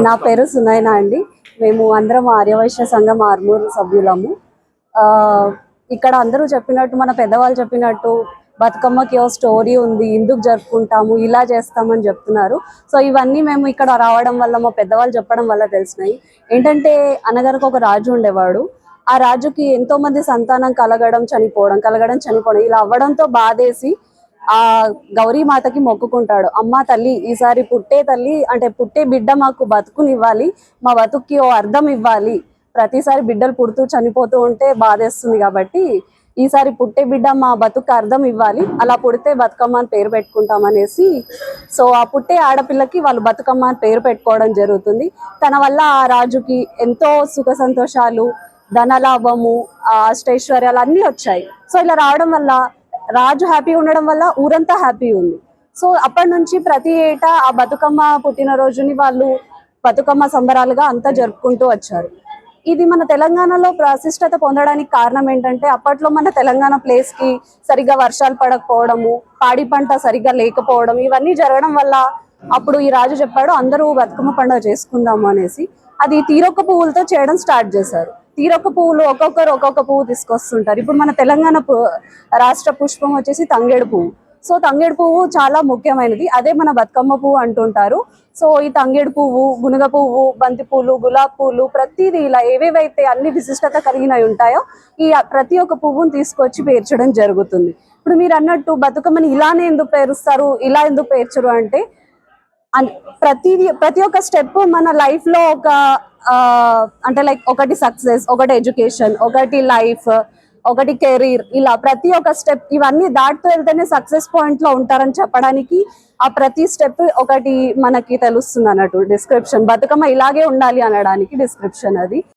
నా పేరు సునైనా అండి. మేము అందరం ఆర్యవైశ్య సంఘం ఆర్మూర్ సభ్యులము. ఆ, ఇక్కడ అందరూ చెప్పినట్టు మన పెద్దవాళ్ళు చెప్పినట్టు బతుకమ్మకి ఓ స్టోరీ ఉంది ఎందుకు జరుపుకుంటాము ఇలా చేస్తామని చెప్తున్నారు. సో ఇవన్నీ మేము ఇక్కడ రావడం వల్ల మా పెద్దవాళ్ళు చెప్పడం వల్ల తెలిసినాయి. ఏంటంటే అనగరకు ఒక రాజు ఉండేవాడు. ఆ రాజుకి ఎంతో మంది సంతానం కలగడం చనిపోవడం కలగడం చనిపోవడం ఇలా అవ్వడంతో బాధేసి ఆ గౌరీ మాతకి మొక్కుకుంటాడు. అమ్మ తల్లి ఈసారి పుట్టే తల్లి అంటే పుట్టే బిడ్డ మాకు బతుకునివ్వాలి మా బతుక్కి ఓ అర్థం ఇవ్వాలి. ప్రతిసారి బిడ్డలు పుడుతూ చనిపోతూ ఉంటే బాధేస్తుంది కాబట్టి ఈసారి పుట్టే బిడ్డ మా బతుకు అర్థం ఇవ్వాలి అలా పుడితే బతుకమ్మ అని పేరు పెట్టుకుంటాం అనేసి. సో ఆ పుట్టే ఆడపిల్లకి వాళ్ళు బతుకమ్మ అని పేరు పెట్టుకోవడం జరుగుతుంది. తన వల్ల ఆ రాజుకి ఎంతో సుఖ సంతోషాలు ధనలాభము ఆ అష్టైశ్వర్యాలు అన్నీ వచ్చాయి. సో ఇలా రావడం వల్ల రాజు హ్యాపీ ఉండడం వల్ల ఊరంతా హ్యాపీ ఉంది. సో అప్పటి నుంచి ప్రతి ఏటా ఆ బతుకమ్మ పుట్టినరోజుని వాళ్ళు బతుకమ్మ సంబరాలుగా అంతా జరుపుకుంటూ వచ్చారు. ఇది మన తెలంగాణలో ప్రతిష్టత పొందడానికి కారణం ఏంటంటే అప్పట్లో మన తెలంగాణ ప్లేస్కి సరిగ్గా వర్షాలు పడకపోవడము పాడి పంట సరిగ్గా లేకపోవడం ఇవన్నీ జరగడం వల్ల అప్పుడు ఈ రాజు చెప్పాడు అందరూ బతుకమ్మ పండుగ చేసుకుందాము అనేసి. అది తీరొక్క పువ్వులతో చేయడం స్టార్ట్ చేశారు. తీరొక పువ్వులు ఒక్కొక్కరు ఒక్కొక్క పువ్వు తీసుకొస్తుంటారు. ఇప్పుడు మన తెలంగాణ పు- రాష్ట్ర పుష్పం వచ్చేసి తంగేడు పువ్వు. సో తంగేడు పువ్వు చాలా ముఖ్యమైనది. అదే మన బతుకమ్మ పువ్వు అంటుంటారు. సో ఈ తంగేడు పువ్వు గునుగ పువ్వు బంతి పూలు గులాబ్ పూలు ప్రతిదీ ఇలా ఏవేవైతే అన్ని విశిష్టత కలిగినవి ఉంటాయో ఈ ప్రతి ఒక్క పువ్వును తీసుకొచ్చి పేర్చడం జరుగుతుంది. ఇప్పుడు మీరు అన్నట్టు బతుకమ్మని ఇలానే ఎందుకు పేరుస్తారు ఇలా ఎందుకు పేర్చరు అంటే ప్రతిదీ ప్రతి ఒక్క స్టెప్ మన లైఫ్లో ఒక అంటే లైక్ ఒకటి సక్సెస్ ఒకటి ఎడ్యుకేషన్ ఒకటి లైఫ్ ఒకటి కెరీర్ ఇలా ప్రతి ఒక్క స్టెప్ ఇవన్నీ దాటుతూ వెళ్తేనే సక్సెస్ పాయింట్లో ఉంటారని చెప్పడానికి ఆ ప్రతి స్టెప్ ఒకటి మనకి తెలుస్తుంది అన్నట్టు డిస్క్రిప్షన్ బతుకమ్మ ఇలాగే ఉండాలి అనడానికి డిస్క్రిప్షన్ అది.